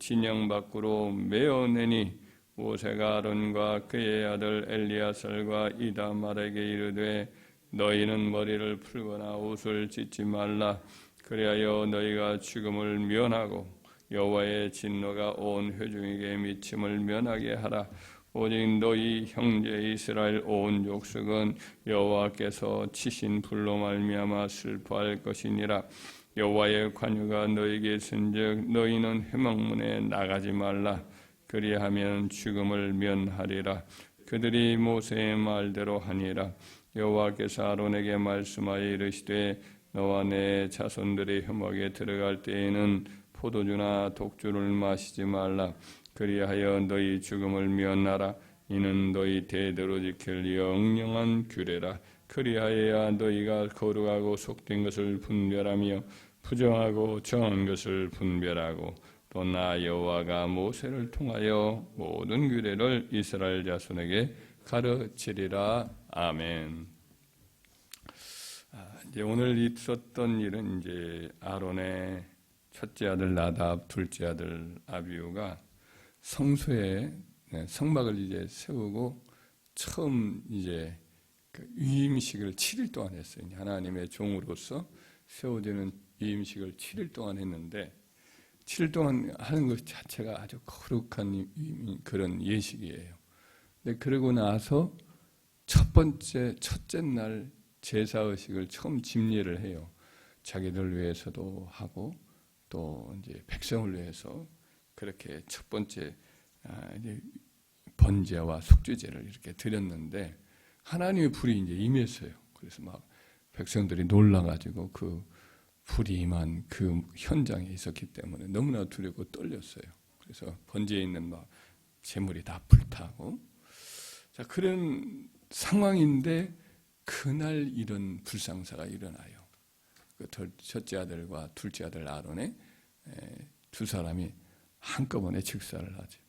진영 밖으로 메어내니 모세가 아론과 그의 아들 엘리야설과 이다말에게 이르되 너희는 머리를 풀거나 옷을 찢지 말라. 그리하여 너희가 죽음을 면하고 여호와의 진노가 온 회중에게 미침을 면하게 하라. 오직 너희 형제 이스라엘 온 족속은 여호와께서 치신 불로 말미암아 슬퍼할 것이니라 여호와의 관유가 너희에게 있은즉 너희는 회막문에 나가지 말라. 그리하면 죽음을 면하리라. 그들이 모세의 말대로 하니라. 여호와께서 아론에게 말씀하여 이르시되 너와 내 자손들의 혐오에 들어갈 때에는 포도주나 독주를 마시지 말라. 그리하여 너희 죽음을 면하라. 이는 너희 대대로 지킬 영영한 규례라 그리하여야 너희가 거룩하고 속된 것을 분별하며 부정하고 정한 것을 분별하고 또 나 여호와가 모세를 통하여 모든 규례를 이스라엘 자손에게 가르치리라 아멘. 아, 이제 오늘 있었던 일은 이제 아론의 첫째 아들 나답, 둘째 아들 아비우가 성소에 네, 성막을 이제 세우고 처음 이제 그 위임식을 7일 동안 했어요. 하나님의 종으로서 세워지는 위임식을 7일 동안 했는데 7일 동안 하는 것 자체가 아주 거룩한 그런 예식이에요. 근데 그러고 나서 첫 번째 첫째 날 제사 의식을 처음 집례를 해요. 자기들 위해서도 하고 또 이제 백성을 위해서 그렇게 첫 번째 아, 번제와 속죄제를 이렇게 드렸는데 하나님의 불이 이제 임했어요. 그래서 막 백성들이 놀라가지고 그 불이 임한 그 현장에 있었기 때문에 너무나 두렵고 떨렸어요. 그래서 번제에 있는 막 재물이 다 불타고 자 그런 상황인데 그날 이런 불상사가 일어나요. 그 첫째 아들과 둘째 아들 아론의 두 사람이 한꺼번에 즉사를 하죠.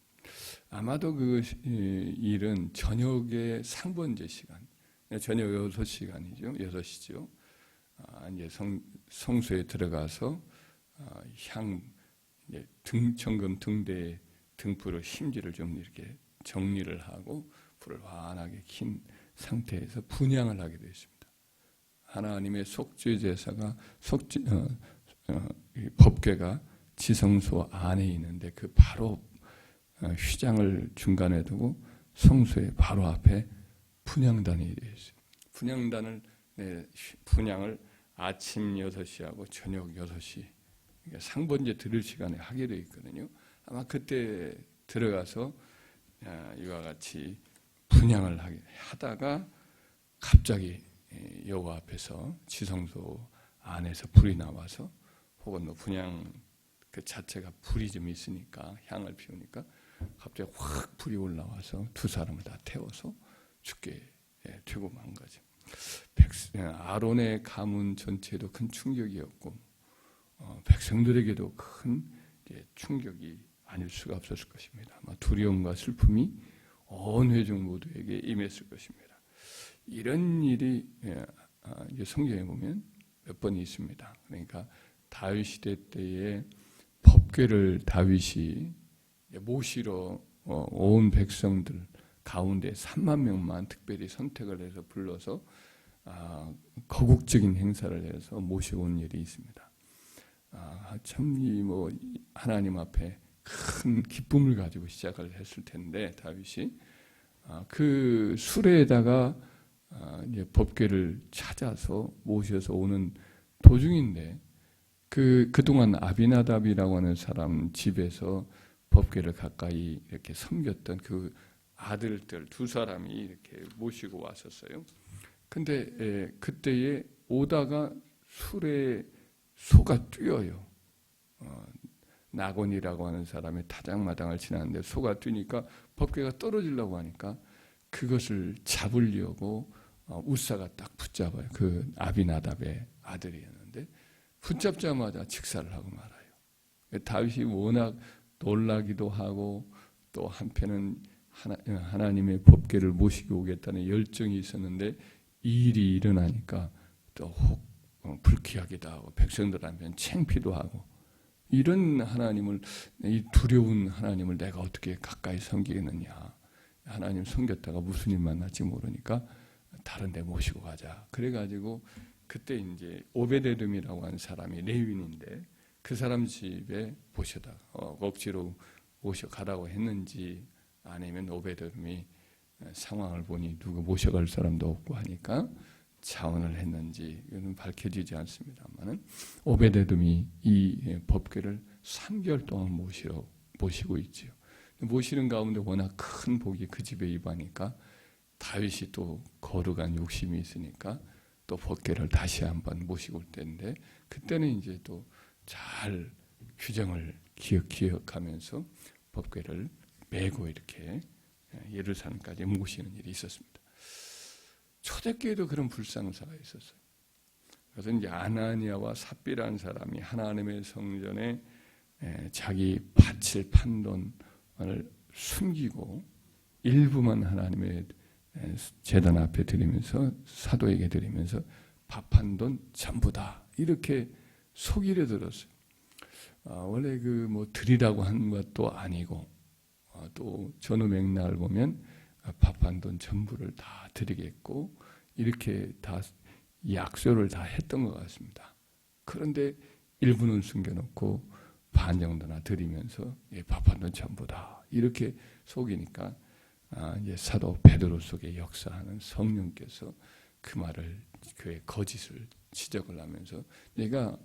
아마도 그 일은 저녁에 상번제 시간, 저녁 6시간이죠. 6시죠. 아, 이제 성, 성소에 들어가서 아, 향, 등, 정금 등대 등불을 심지를 좀 이렇게 정리를 하고 불을 환하게 킨 상태에서 분양을 하게 되었습니다. 하나님의 속죄 제사가 속죄 어, 어, 법궤가 지성소 안에 있는데 그 바로 어, 휘장을 중간에 두고 성소의 바로 앞에 분양단이 되어 있어요. 분양단을 네, 분양을 아침 6시하고 저녁 6시 상번제 들을 시간에 하게 되어 있거든요. 아마 그때 들어가서 아, 이와 같이 분양을 하다가 갑자기 예, 여호와 앞에서 지성소 안에서 불이 나와서 혹은 뭐 분양 그 자체가 불이 좀 있으니까 향을 피우니까 갑자기 확 불이 올라와서 두 사람을 다 태워서 죽게 예, 되고 만 거죠. 예, 아론의 가문 전체도 큰 충격이었고 어, 백성들에게도 큰 충격이 아닐 수가 없었을 것입니다. 아마 두려움과 슬픔이 온 회중 모두에게 임했을 것입니다. 이런 일이 예, 아, 성경에 보면 몇 번 있습니다. 그러니까 다윗 시대 때에 법궤를 다윗이 모시러 어, 온 백성들 가운데 3만 명만 특별히 선택을 해서 불러서 아, 거국적인 행사를 해서 모셔온 일이 있습니다. 아, 참이 뭐 하나님 앞에 큰 기쁨을 가지고 시작을 했을 텐데 다윗이 아, 그 수레에다가 아, 이제 법궤를 찾아서 모셔서 오는 도중인데 그 그동안 아비나답이라고 하는 사람 집에서 법궤를 가까이 이렇게 섬겼던 그 아들들 두 사람이 이렇게 모시고 왔었어요. 근데 예, 그때에 오다가 술에 소가 뛰어요. 어, 나곤이라고 하는 사람이 타작마당을 지나는데 소가 뛰니까 법궤가 떨어지려고 하니까 그것을 잡으려고 어, 우사가 딱 붙잡아요. 그 아비나답의 아들이었는데 붙잡자마자 직사를 하고 말아요. 다윗이 워낙 놀라기도 하고 또 한편은 하나, 하나님의 법궤를 모시고 오겠다는 열정이 있었는데 이 일이 일어나니까 또혹 어, 불쾌하기도 하고 백성들한테는 창피도 하고 이런 하나님을 이 두려운 하나님을 내가 어떻게 가까이 섬기겠느냐. 하나님 섬겼다가 무슨 일 만날지 모르니까 다른 데 모시고 가자. 그래가지고 그때 이제 오베데돔이라고 하는 사람이 레윈인데 그 사람 집에 모셔다 어, 억지로 모셔 가라고 했는지 아니면 오베데돔이 상황을 보니 누구 모셔갈 사람도 없고 하니까 자원을 했는지 이거는 밝혀지지 않습니다만은 오베데돔이 이 법궤를 3개월 동안 모시러 모시고 있지요. 모시는 가운데 워낙 큰 복이 그 집에 입하니까 다윗이 또 거룩한 욕심이 있으니까 또 법궤를 다시 한번 모시고 올 때인데 그때는 이제 또 잘 규정을 기억 기억하면서 법궤를 메고 이렇게 예루살렘까지 모시는 일이 있었습니다. 초대교회도 그런 불상사가 있었어요. 그래서 이제 아나니아와 삽비라는 사람이 하나님의 성전에 자기 바칠 판돈을 숨기고 일부만 하나님의 재단 앞에 드리면서 사도에게 드리면서 밥 한 돈 전부다 이렇게 속이려 들었어요. 아, 원래 그뭐 드리라고 한 것도 아니고 아, 또 전후 맥락을 보면 밥한 돈 전부를 다 드리겠고 이렇게 다 약속을 다 했던 것 같습니다. 그런데 일부는 숨겨놓고 반 정도나 드리면서 예, 밥한 돈 전부다 이렇게 속이니까 아, 이제 사도 베드로 속에 역사하는 성령께서 그 말을 그의 거짓을 지적을 하면서 내가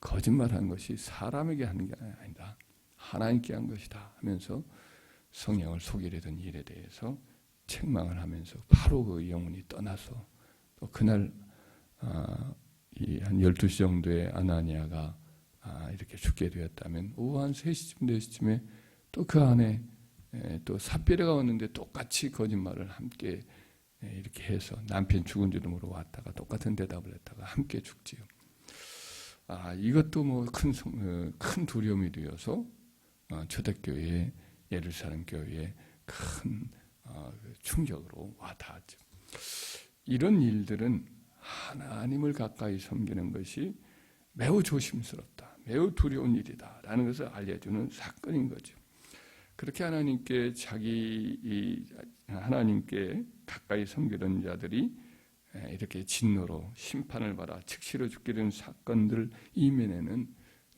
거짓말한 것이 사람에게 하는 게 아니다 하나님께 한 것이다 하면서 성령을 속이려던 일에 대해서 책망을 하면서 바로 그 영혼이 떠나서 또 그날 아, 이한 12시 정도에 아나니아가 아, 이렇게 죽게 되었다면 오후 한 3시쯤 4시쯤에 또 그 안에 에, 또 삽비레가 왔는데 똑같이 거짓말을 함께 에, 이렇게 해서 남편 죽은 줄도 모르고 왔다가 똑같은 대답을 했다가 함께 죽지요. 아 이것도 뭐큰큰 어, 큰 두려움이 되어서 어, 초대교회 예루살렘 교회에 큰 어, 그 충격으로 와닿았죠. 이런 일들은 하나님을 가까이 섬기는 것이 매우 조심스럽다, 매우 두려운 일이다라는 것을 알려주는 사건인 거죠. 그렇게 하나님께 자기 하나님께 가까이 섬기던 자들이 이렇게 진노로 심판을 받아 즉시로 죽게 된 사건들 이면에는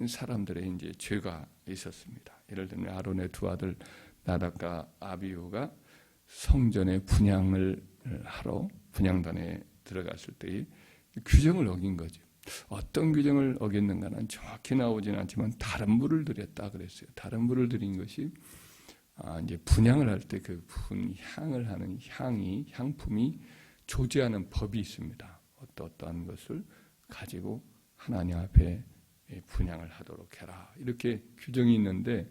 사람들의 이제 죄가 있었습니다. 예를 들면 아론의 두 아들 나답과 아비우가 성전에 분양을 하러 분양단에 들어갔을 때의 규정을 어긴 거죠. 어떤 규정을 어겼는가는 정확히 나오지는 않지만 다른 물을 들였다 그랬어요. 다른 물을 들인 것이 아, 이제 분양을 할 때 그 분향을 하는 향이 향품이 조제하는 법이 있습니다. 어떠한 것을 가지고 하나님 앞에 분양을 하도록 해라 이렇게 규정이 있는데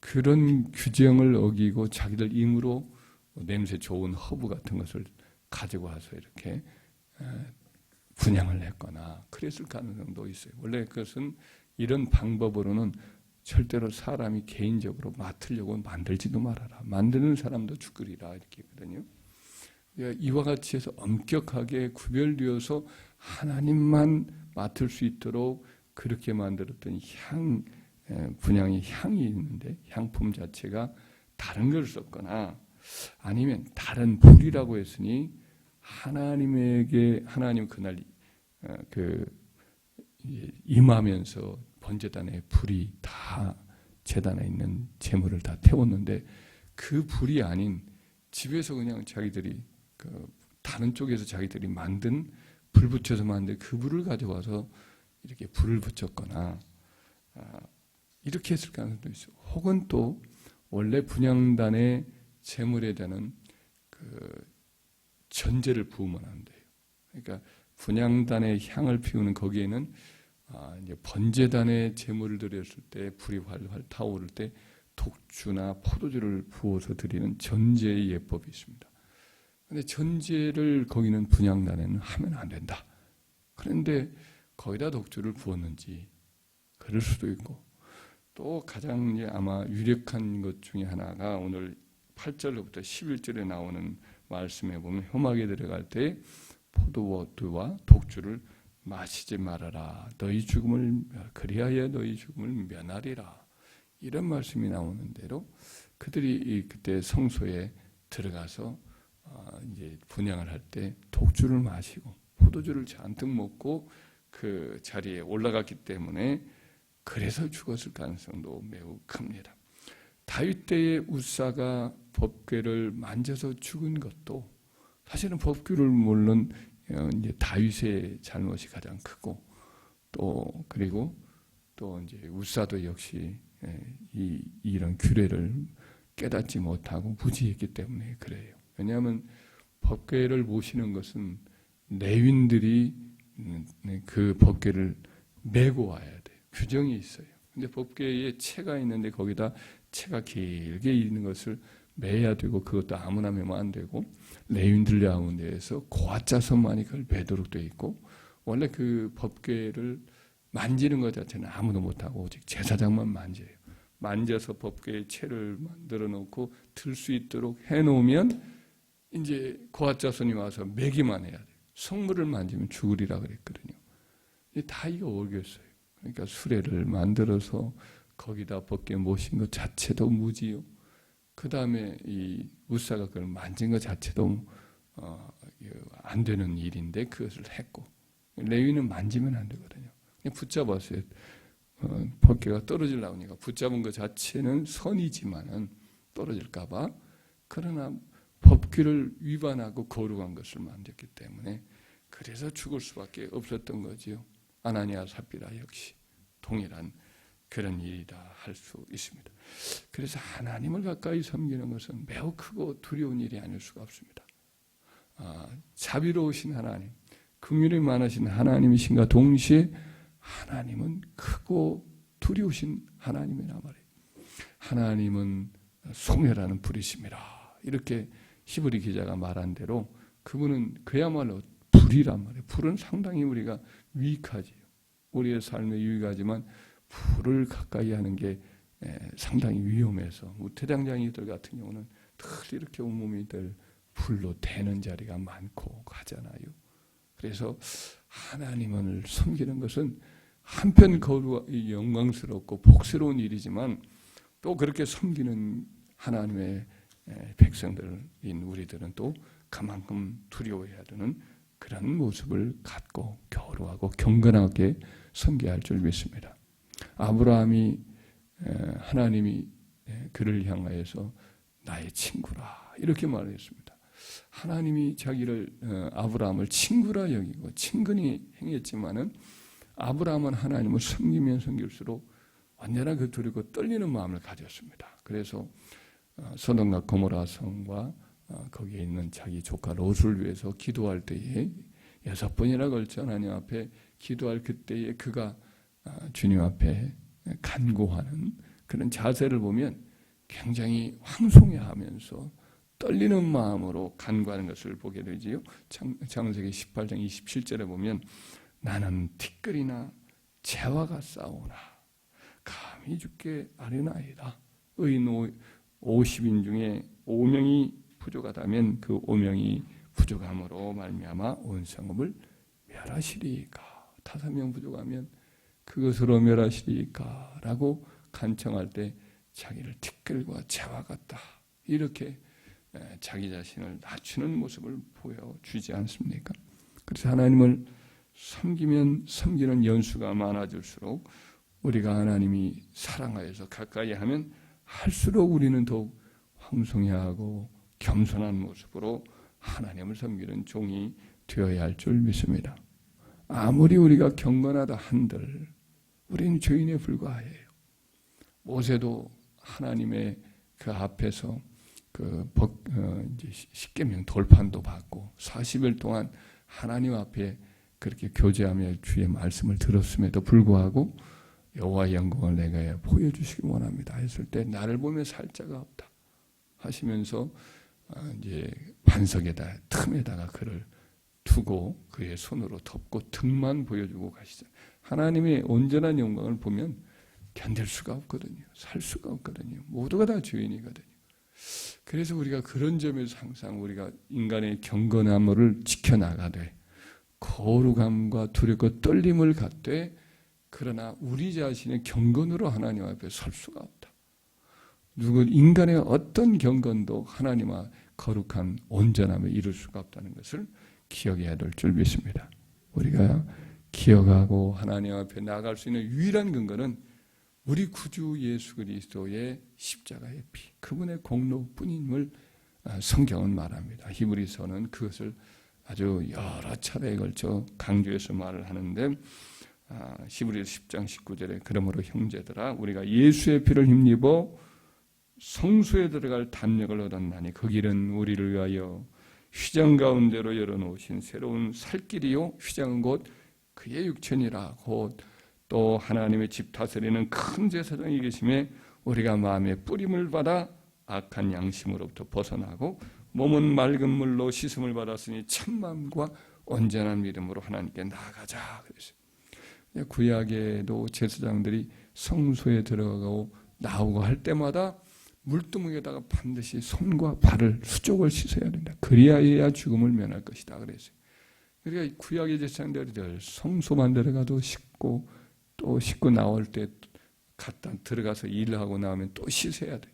그런 규정을 어기고 자기들 임으로 냄새 좋은 허브 같은 것을 가지고 와서 이렇게 분양을 했거나 그랬을 가능성도 있어요. 원래 그것은 이런 방법으로는 절대로 사람이 개인적으로 맡으려고 만들지도 말아라. 만드는 사람도 죽으리라 이렇게 거든요. 그러니까 이와 같이 해서 엄격하게 구별되어서 하나님만 맡을 수 있도록 그렇게 만들었던 향 분양의 향이 있는데 향품 자체가 다른 걸 썼거나 아니면 다른 불이라고 했으니 하나님에게 하나님 그날 어, 그 임하면서 번제단의 불이 다 재단에 있는 재물을 다 태웠는데 그 불이 아닌 집에서 그냥 자기들이 그 다른 쪽에서 자기들이 만든 불 붙여서 만든 그 불을 가져와서 이렇게 불을 붙였거나 아, 이렇게 했을 가능성도 있어요. 혹은 또 원래 분양단의 재물에 대한 그 전제를 부으면 안 돼요. 그러니까 분양단의 향을 피우는 거기에는 아, 이제 번제단의 재물을 드렸을 때 불이 활활 타오를 때 독주나 포도주를 부어서 드리는 전제의 예법이 있습니다. 근데 전제를 거기는 분양단에는 하면 안 된다. 그런데 거기다 독주를 부었는지 그럴 수도 있고 또 가장 이제 아마 유력한 것 중에 하나가 오늘 8절로부터 11절에 나오는 말씀에 보면 혐악에 들어갈 때 포도주와 독주를 마시지 말아라. 너희 죽음을 그리하여 너희 죽음을 면하리라. 이런 말씀이 나오는 대로 그들이 그때 성소에 들어가서 어, 이제 분양을 할 때 독주를 마시고 포도주를 잔뜩 먹고 그 자리에 올라갔기 때문에 그래서 죽었을 가능성도 매우 큽니다. 다윗 때의 우사가 법궤를 만져서 죽은 것도 사실은 법궤를 물론 어, 이제 다윗의 잘못이 가장 크고 또 그리고 또 이제 우사도 역시 예, 이 이런 규례를 깨닫지 못하고 무지했기 때문에 그래요. 왜냐하면 법궤를 모시는 것은 내윈들이 음, 네, 그 법궤를 메고 와야 돼요. 규정이 있어요. 근데 법궤에 채가 있는데 거기다 채가 길게 있는 것을 매야 되고 그것도 아무나 매면 안 되고 레윈들 가운데에서 고아자손만이 그걸 매도록 돼 있고 원래 그 법궤를 만지는 것 자체는 아무도 못하고 오직 제사장만 만져요. 만져서 법궤의 채를 만들어 놓고 들 수 있도록 해 놓으면 이제 고아자손이 와서 매기만 해야 돼요. 성물을 만지면 죽으리라 그랬거든요. 다 이거 어겼어요. 그러니까 수레를 만들어서 거기다 법궤 모신 것 자체도 무지요. 그 다음에 이 우사가 그걸 만진 것 자체도 어, 안 되는 일인데 그것을 했고 레위는 만지면 안 되거든요. 붙잡았어요. 어, 법궤가 떨어질 나오니까 붙잡은 것 자체는 선이지만은 떨어질까봐 그러나 법규를 위반하고 거룩한 것을 만졌기 때문에 그래서 죽을 수밖에 없었던 거지요. 아나니아 사피라 역시 동일한 그런 일이다 할 수 있습니다. 그래서 하나님을 가까이 섬기는 것은 매우 크고 두려운 일이 아닐 수가 없습니다. 아, 자비로우신 하나님, 긍휼이 많으신 하나님이신가 동시에 하나님은 크고 두려우신 하나님이란 말이에요. 하나님은 소멸하는 불이십니다. 이렇게 히브리 기자가 말한 대로 그분은 그야말로 불이란 말이에요. 불은 상당히 우리가 유익하지요. 우리의 삶에 유익하지만 불을 가까이 하는 게 상당히 위험해서 우태장장이들 같은 경우는 늘 이렇게 온몸이 들 불로 대는 자리가 많고 하잖아요. 그래서 하나님을 섬기는 것은 한편 영광스럽고 복스러운 일이지만 또 그렇게 섬기는 하나님의 백성들인 우리들은 또 그만큼 두려워해야 되는 그런 모습을 갖고 교류하고 경건하게 섬겨야 할 줄 믿습니다. 아브라함이 하나님이 그를 향하여서 나의 친구라 이렇게 말했습니다. 하나님이 자기를 어, 아브라함을 친구라 여기고 친근히 행했지만은 아브라함은 하나님을 섬기면 섬길수록 언제나 그 두렵고 떨리는 마음을 가졌습니다. 그래서 어, 소돔과 고모라 성과 어, 거기에 있는 자기 조카 롯을 위해서 기도할 때에 여섯 번이나 걸쳐 하나님 앞에 기도할 그때에 그가 아, 주님 앞에 간구하는 그런 자세를 보면 굉장히 황송해하면서 떨리는 마음으로 간구하는 것을 보게 되지요. 창세기 18장 27절에 보면 나는 티끌이나 재화가 싸우나 감히 죽게 아뢰나이다. 의인 50인 중에 5명이 부족하다면 그 5명이 부족함으로 말미암아 온 성읍을 멸하시리까. 다섯 명 부족하면 그것으로 멸하시리까라고 간청할 때 자기를 티끌과 재와 같다 이렇게 자기 자신을 낮추는 모습을 보여주지 않습니까? 그래서 하나님을 섬기면 섬기는 연수가 많아질수록 우리가 하나님이 사랑하여서 가까이 하면 할수록 우리는 더욱 황송해하고 겸손한 모습으로 하나님을 섬기는 종이 되어야 할 줄 믿습니다. 아무리 우리가 경건하다 한들 우리는 죄인에 불과해요. 모세도 하나님의 그 앞에서 그 법, 어, 이제 십계명 돌판도 받고 40일 동안 하나님 앞에 그렇게 교제하며 주의 말씀을 들었음에도 불구하고 여호와의 영광을 내가 보여주시기 원합니다. 했을 때 나를 보며 살 자가 없다 하시면서 어, 이제 반석에다 틈에다가 그를 두고 그의 손으로 덮고 등만 보여주고 가시죠. 하나님의 온전한 영광을 보면 견딜 수가 없거든요. 살 수가 없거든요. 모두가 다 죄인이거든요. 그래서 우리가 그런 점에서 항상 우리가 인간의 경건함을 지켜나가되 거룩함과 두렵고 떨림을 갖되 그러나 우리 자신의 경건으로 하나님 앞에 설 수가 없다. 누구 인간의 어떤 경건도 하나님과 거룩한 온전함을 이룰 수가 없다는 것을 기억해야 될 줄 믿습니다. 우리가 기억하고 하나님 앞에 나아갈 수 있는 유일한 근거는 우리 구주 예수 그리스도의 십자가의 피, 그분의 공로뿐임을 아, 성경은 말합니다. 히브리서는 그것을 아주 여러 차례에 걸쳐 강조해서 말을 하는데 아, 히브리서 10장 19절에 그러므로 형제들아 우리가 예수의 피를 힘입어 성소에 들어갈 담력을 얻었나니 그 길은 우리를 위하여 휘장 가운데로 열어놓으신 새로운 살 길이요 휘장은 곧 그의 육천이라 곧 또 하나님의 집 다스리는 큰 제사장이 계심에 우리가 마음의 뿌림을 받아 악한 양심으로부터 벗어나고 몸은 맑은 물로 씻음을 받았으니 참마음과 온전한 믿음으로 하나님께 나아가자 그랬어요. 구약에도 제사장들이 성소에 들어가고 나오고 할 때마다 물두멍에다가 반드시 손과 발을 수족을 씻어야 된다. 그리하여야 죽음을 면할 것이다. 그랬어요. 그러니까 구약의 제사장들이 늘 성소만 들어가도 씻고 또 씻고 나올 때 갔다 들어가서 일을 하고 나오면 또 씻어야 돼.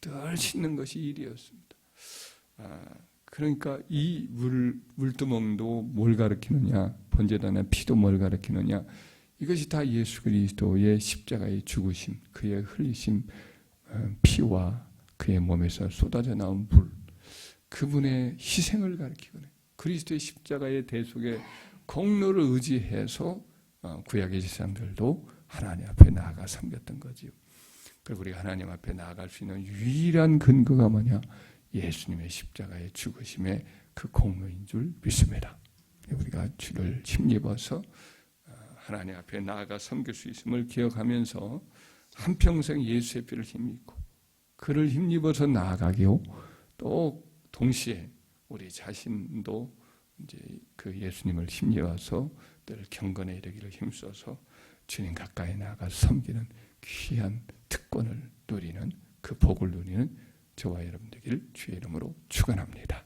늘 씻는 것이 일이었습니다. 아, 그러니까 이 물, 물두멍도 뭘 가르치느냐, 번제단의 피도 뭘 가르치느냐, 이것이 다 예수 그리스도의 십자가의 죽으심, 그의 흘리심, 어, 피와 그의 몸에서 쏟아져 나온 불, 그분의 희생을 가리키거든요. 그리스도의 십자가의 대속의 공로를 의지해서 어, 구약의 제사장들도 하나님 앞에 나아가 섬겼던 거지요. 그리고 우리가 하나님 앞에 나아갈 수 있는 유일한 근거가 뭐냐? 예수님의 십자가의 죽으심의 그 공로인 줄 믿습니다. 우리가 주를 힘입어서 어, 하나님 앞에 나아가 섬길 수 있음을 기억하면서 한평생 예수의 피를 힘입고 그를 힘입어서 나아가기요. 또 동시에 우리 자신도 이제 그 예수님을 힘입어서 늘 경건에 이르기를 힘써서 주님 가까이 나아가 섬기는 귀한 특권을 누리는 그 복을 누리는 저와 여러분 되기를 주의 이름으로 축원합니다.